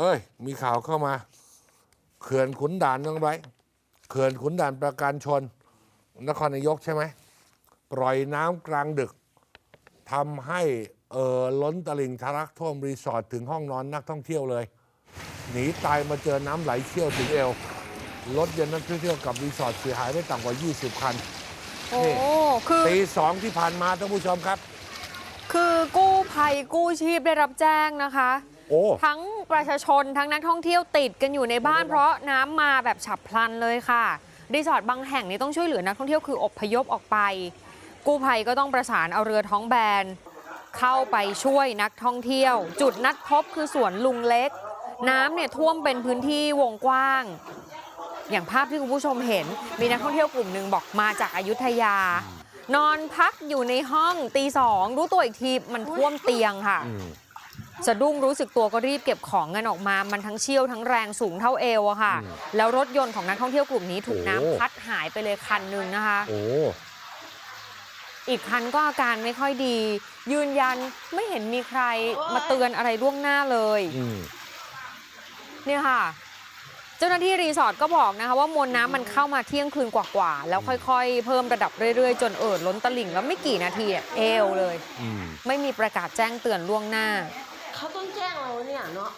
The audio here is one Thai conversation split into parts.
เอ้ย มีข่าวเข้ามา เขื่อนขุนด่านน้องไบรท์เขื่อนขุนด่านประการชน นครนายกใช่ไหม ปล่อยน้ำกลางดึกทำให้เอ่อล้นตลิ่งทะลักท่วมรีสอร์ทถึงห้องนอนนักท่องเที่ยวเลย หนีตายมาเจอน้ำไหลเชี่ยวถึงเอว รถยนต์นักท่องเที่ยวกับรีสอร์ทเสียหายไม่ต่ำกว่า 20 คันโอ้นี่คือตีสองที่ผ่านมาท่านผู้ชมครับ คือกู้ภัยกู้ชีพได้รับแจ้งนะคะโอ้ ทั้งประชาชนทั้งนักท่องเที่ยวติดกันอยู่ในบ้าน เพราะน้ำมาแบบฉับพลันเลยค่ะรีสอร์ทบางแห่งนี้ต้องช่วยเหลือนักท่องเที่ยวคืออพยพออกไป กู้ภัยก็ต้องประสานเอาเรือท้องแบน เข้าไปช่วยนักท่องเที่ยว จุดนัดพบคือสวนลุงเล็ก น้ำเนี่ยท่วมเป็นพื้นที่วงกว้าง อย่างภาพที่คุณผู้ชมเห็น มีนักท่องเที่ยวกลุ่มหนึ่งบอกมาจากอายุทยา นอนพักอยู่ในห้องตีสองรู้ตัวอีกทีมันท่วมเตียงค่ะอืม สะดุ้งรู้สึกตัวก็รีบเก็บของเงินออกมา มันทั้งเชี่ยวทั้งแรงสูงเท่าเอวอะค่ะอืมแล้วรถยนต์ของนักท่องเที่ยวกลุ่มนี้ถูกโอ้น้ำพัดหายไปเลยคันหนึ่งนะคะ โอ้อีกคันก็อาการไม่ค่อยดี ยืนยันไม่เห็นมีใครมาเตือนอะไรล่วงหน้าเลย อืมเนี่ยค่ะ เจ้าหน้าที่รีสอร์ทก็บอกนะคะว่ามวลน้ำมันเข้ามาเที่ยงคืนกว่าๆ แล้วค่อยๆ เพิ่มระดับเรื่อยๆ จนเอิดล้นตลิ่งแล้วไม่กี่นาทีอะเอวเลย อืม ไม่มีประกาศแจ้งเตือนล่วงหน้า เขาต้องแจ้งเราเนี่ยเนาะ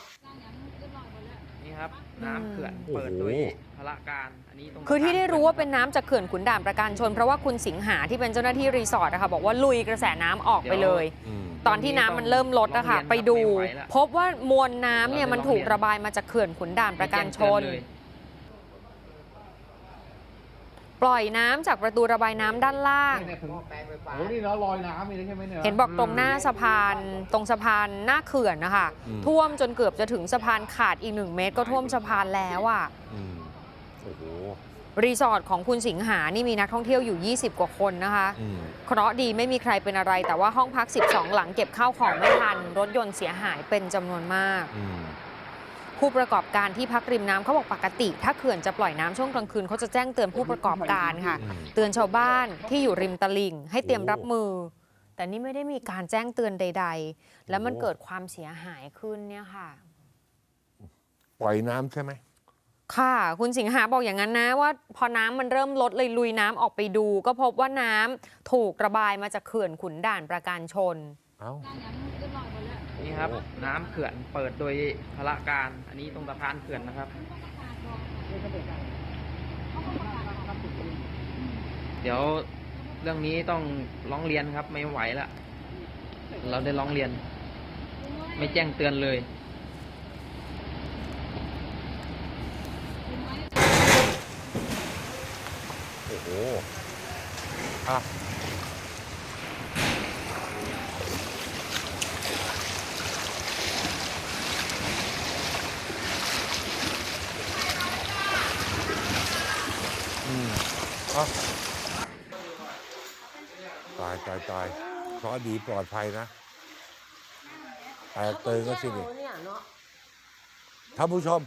นี่ครับ น้ำเขื่อนโอ้โหเปิดโดยพละการ อันนี้ตรงคือที่ได้รู้ว่าเป็นสะพน้ำจากเขื่อนขุนด่านประการชน เพราะว่าคุณสิงหาที่เป็นเจ้าหน้าที่รีสอร์ทนะคะบอกว่าลุยกระแสน้ำออกไปเลย อืม ตอนที่น้ำมันเริ่มลดนะคะไปดู พบว่ามวลน้ำเนี่ยมันถูกระบายมาจากเขื่อนขุนด่านประการชนไม่แจ้งเตือเลย ปล่อยน้ำจากประตูระบายน้ำด้านล่าง เนี่ยผมโอ้นี่เราลอยน้ำมีได้ใช่ไหมเนี่ยเห็นบอกตรงหน้าสะพาน ตรงสะพานหน้าเขื่อนนะคะอืม ท่วมจนเกือบจะถึงสะพานขาดอีกหนึ่งเมตร ก็ท่วมสะพานแล้วอะ อืมโอ้โหรีสอร์ทของคุณสิงหานี่มีนักท่องเที่ยวอยู่ 20 กว่าคนนะคะ อืมเคราะห์ดีไม่มีใครเป็นอะไร แต่ว่าห้องพัก 12 หลังเก็บข้าวของไม่ทัน รถยนต์เสียหายเป็นจำนวนมาก อืม ผู้ประกอบการที่พักริมน้ำเขาบอกปกติ ถ้าเขื่อนจะปล่อยน้ำช่วงกลางคืนเขาจะแจ้งเตือนผู้ประกอบการค่ะอืมเตือนชาวบ้านที่อยู่ริมตลิ่ง ให้เตรียมรับมือ แต่นี่ไม่ได้มีการแจ้งเตือนใด ๆ แล้วมันโอ้เกิดความเสียหายขึ้นเนี่ยค่ะ ปล่อยน้ำใช่ไหม ค่ะ คุณสิงหาบอกอย่างนั้นนะว่า พอน้ำมันเริ่มลดเลยลุยน้ำออกไปดู ก็พบว่าน้ำถูกระบายมาจากเขื่อนขุนด่านประการชน เอ้า นี่ครับโอ้น้ำเขื่อนเปิดโดยพละการ อันนี้ตรงสะพานเขื่อนนะครับ เดี๋ยวเรื่องนี้ต้องร้องเรียนครับ ไม่ไหวละเราได้ร้องเรียน ไม่แจ้งเตือนเลยโอ้โหอะอืมอะ ตายตายตายเพราะห์ดีปลอดภัยนะแตกเขาต้อตื่งนก็แจ้สิงนี่เราเนี่ยเนาะท่านผู้ชม